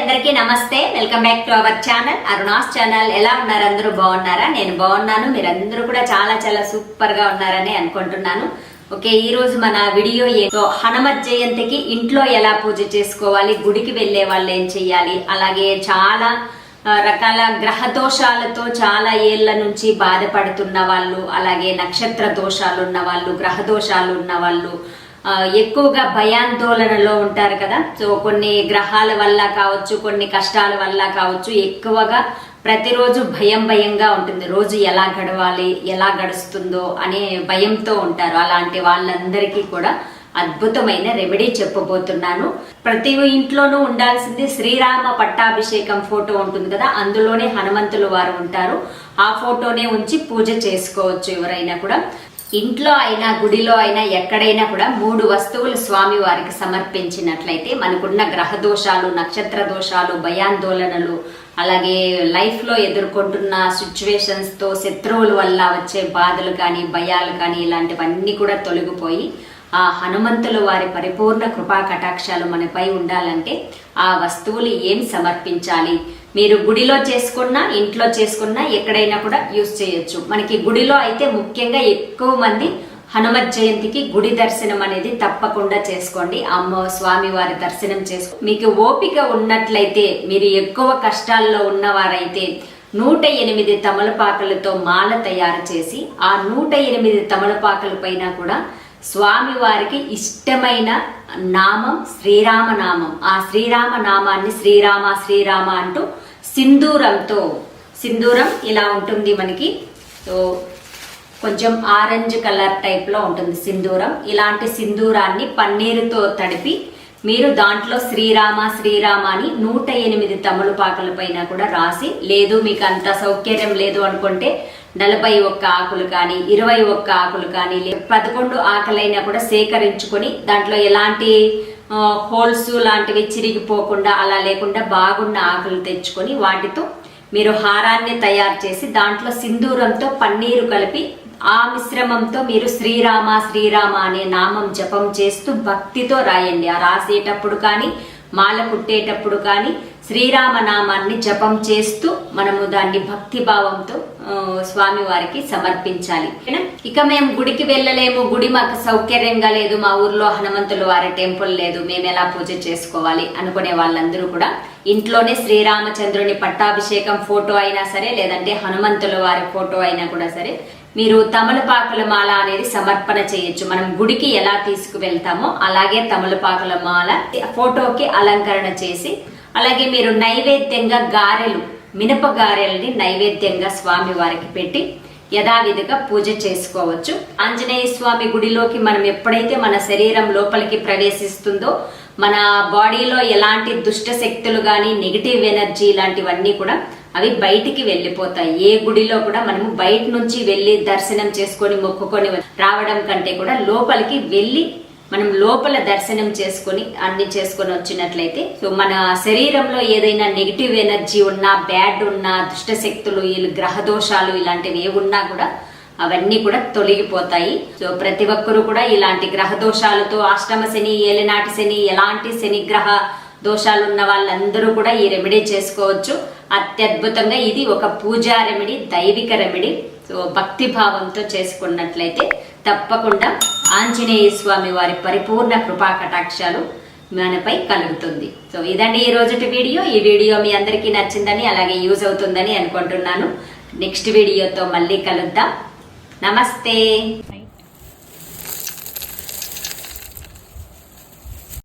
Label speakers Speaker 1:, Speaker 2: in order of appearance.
Speaker 1: అందరికీ నమస్తే. Welcome back to our channel Aruna's channel ఎలా ఉన్నారు? అందరూ బాగున్నారా? నేను బాగున్నాను. మీరందరూ కూడా చాలా చాలా సూపర్గా ఉన్నారని అనుకుంటున్నాను. ఓకే ఈ రోజు మన వీడియో ఏంటో హనుమత్ జయంతికి ఇంట్లో ఎలా పూజ చేసుకోవాలి? గుడికి వెళ్ళే వాళ్ళు ఏం చెయ్యాలి? అలాగే చాలా రకాల గ్రహ దోషాలతో చాలా ఏళ్ళ నుంచి బాధపడుతున్న వాళ్ళు అలాగే నక్షత్ర దోషాలు ఉన్న వాళ్ళు గ్రహ దోషాలు ఉన్న వాళ్ళు ఎక్కువగా భయాందోళనలో ఉంటారు కదా. సో కొన్ని గ్రహాల వల్ల కావచ్చు కొన్ని కష్టాల వల్ల కావచ్చు ఎక్కువగా ప్రతిరోజు భయం భయంగా ఉంటుంది. రోజు ఎలా గడవాలి ఎలా గడుస్తుందో అనే భయంతో ఉంటారు. అలాంటి వాళ్ళందరికీ కూడా అద్భుతమైన రెమెడీ చెప్పబోతున్నాను. ప్రతి ఇంట్లోనూ ఉండాల్సింది శ్రీరామ పట్టాభిషేకం ఫోటో ఉంటుంది కదా. అందులోనే హనుమంతులు వారు ఉంటారు. ఆ ఫోటోనే ఉంచి పూజ చేసుకోవచ్చు ఎవరైనా కూడా. ఇంట్లో అయినా గుడిలో అయినా ఎక్కడైనా కూడా మూడు వస్తువులు స్వామి వారికి సమర్పించినట్లయితే మనకున్న గ్రహ దోషాలు నక్షత్ర దోషాలు భయాందోళనలు అలాగే లైఫ్లో ఎదుర్కొంటున్న సిచ్యువేషన్స్తో శత్రువుల వల్ల వచ్చే బాధలు కానీ భయాలు కానీ ఇలాంటివన్నీ కూడా తొలగిపోయి ఆ హనుమంతుల వారి పరిపూర్ణ కృపా కటాక్షాలు మనపై ఉండాలంటే ఆ వస్తువులు ఏం సమర్పించాలి? మీరు గుడిలో చేసుకున్నా ఇంట్లో చేసుకున్నా ఎక్కడైనా కూడా యూస్ చేయొచ్చు. మనకి గుడిలో అయితే ముఖ్యంగా ఎక్కువ మంది హనుమత్ జయంతికి గుడి దర్శనం అనేది తప్పకుండా చేసుకోండి. అమ్మ స్వామి వారి దర్శనం చేసుకో మీకు ఓపిక ఉన్నట్లయితే మీరు ఎక్కువ కష్టాల్లో ఉన్నవారైతే నూట ఎనిమిది తమలపాకులతో మాల తయారు చేసి ఆ నూట ఎనిమిది తమలపాకుల పైన కూడా స్వామి వారికి ఇష్టమైన నామం శ్రీరామ నామం ఆ శ్రీరామ నామాన్ని శ్రీరామ శ్రీరామ అంటూ సింధూరంతో సింధూరం ఇలా ఉంటుంది మనకి. సో కొంచెం ఆరెంజ్ కలర్ టైప్లో ఉంటుంది సింధూరం. ఇలాంటి సింధూరాన్ని పన్నీరుతో తడిపి మీరు దాంట్లో శ్రీరామ శ్రీరామ అని నూట ఎనిమిది తమలపాకుల పైన కూడా రాసి లేదు మీకు అంత సౌకర్యం లేదు అనుకుంటే నలభై ఒక్క ఆకులు కానీ ఇరవై ఒక్క ఆకులు కానీ లే- పదకొండు ఆకులైనా కూడా సేకరించుకొని దాంట్లో ఎలాంటి హోల్స్ లాంటివి చిరిగిపోకుండా అలా లేకుండా బాగున్న ఆకులు తెచ్చుకొని వాటితో మీరు హారాన్ని తయారు చేసి దాంట్లో సింధూరంతో పన్నీరు కలిపి ఆ మిశ్రమంతో మీరు శ్రీరామ శ్రీరామ అనే నామం జపం చేస్తూ భక్తితో రాయండి. ఆ రాసేటప్పుడు కానీ మాల కుట్టేటప్పుడు కానీ శ్రీరామ నామాన్ని జపం చేస్తూ మనము దాన్ని భక్తి భావంతో స్వామి వారికి సమర్పించాలి. ఇక మేము గుడికి వెళ్ళలేము. గుడి మాకు సౌకర్యంగా లేదు. మా ఊర్లో హనుమంతుల వారి టెంపుల్ లేదు. మేము ఎలా పూజ చేసుకోవాలి అనుకునే వాళ్ళందరూ కూడా ఇంట్లోనే శ్రీరామచంద్రుని పట్టాభిషేకం ఫోటో అయినా సరే లేదంటే హనుమంతుల వారి ఫోటో అయినా కూడా సరే మీరు తమలపాకుల మాల అనేది సమర్పణ చేయొచ్చు. మనం గుడికి ఎలా తీసుకువెళ్తామో అలాగే తమలపాకుల మాల ఫోటోకి అలంకరణ చేసి అలాగే మీరు నైవేద్యంగా గారెలు మినప గారెల్ని నైవేద్యంగా స్వామి వారికి పెట్టి యథావిధిగా పూజ చేసుకోవచ్చు. ఆంజనేయ స్వామి గుడిలోకి మనం ఎప్పుడైతే మన శరీరం లోపలికి ప్రవేశిస్తుందో మన బాడీలో ఎలాంటి దుష్ట శక్తులు కానీ నెగిటివ్ ఎనర్జీ ఇలాంటివన్నీ కూడా అవి బయటికి వెళ్ళిపోతాయి. ఏ గుడిలో కూడా మనము బయట నుంచి వెళ్ళి దర్శనం చేసుకొని మొక్కుకొని రావడం కంటే కూడా లోపలికి వెళ్ళి మనం లోపల దర్శనం చేసుకొని అన్ని చేసుకొని వచ్చినట్లయితే సో మన శరీరంలో ఏదైనా నెగిటివ్ ఎనర్జీ ఉన్నా బ్యాడ్ ఉన్నా దుష్టశక్తులు శక్తులు ఈ గ్రహ దోషాలు ఇలాంటివి ఏ ఉన్నా కూడా అవన్నీ కూడా తొలగిపోతాయి. సో ప్రతి ఒక్కరూ కూడా ఇలాంటి గ్రహ దోషాలతో అష్టమ శని ఏలినాటి శని ఎలాంటి శని గ్రహ దోషాలు ఉన్న వాళ్ళందరూ కూడా ఈ రెమెడీ చేసుకోవచ్చు. అత్యద్భుతంగా ఇది ఒక పూజా రెమెడీ దైవిక రెమెడీ. సో భక్తి భావంతో చేసుకున్నట్లయితే తప్పకుండా ఆంజనేయ స్వామి వారి పరిపూర్ణ కృపా కటాక్షాలు మనపై కలుగుతుంది. సో ఇదండి ఈ రోజుటి వీడియో. ఈ వీడియో మీ అందరికీ నచ్చిందని అలాగే యూజ్ అవుతుందని అనుకుంటున్నాను. నెక్స్ట్ వీడియోతో మళ్ళీ కలుద్దాం. నమస్తే.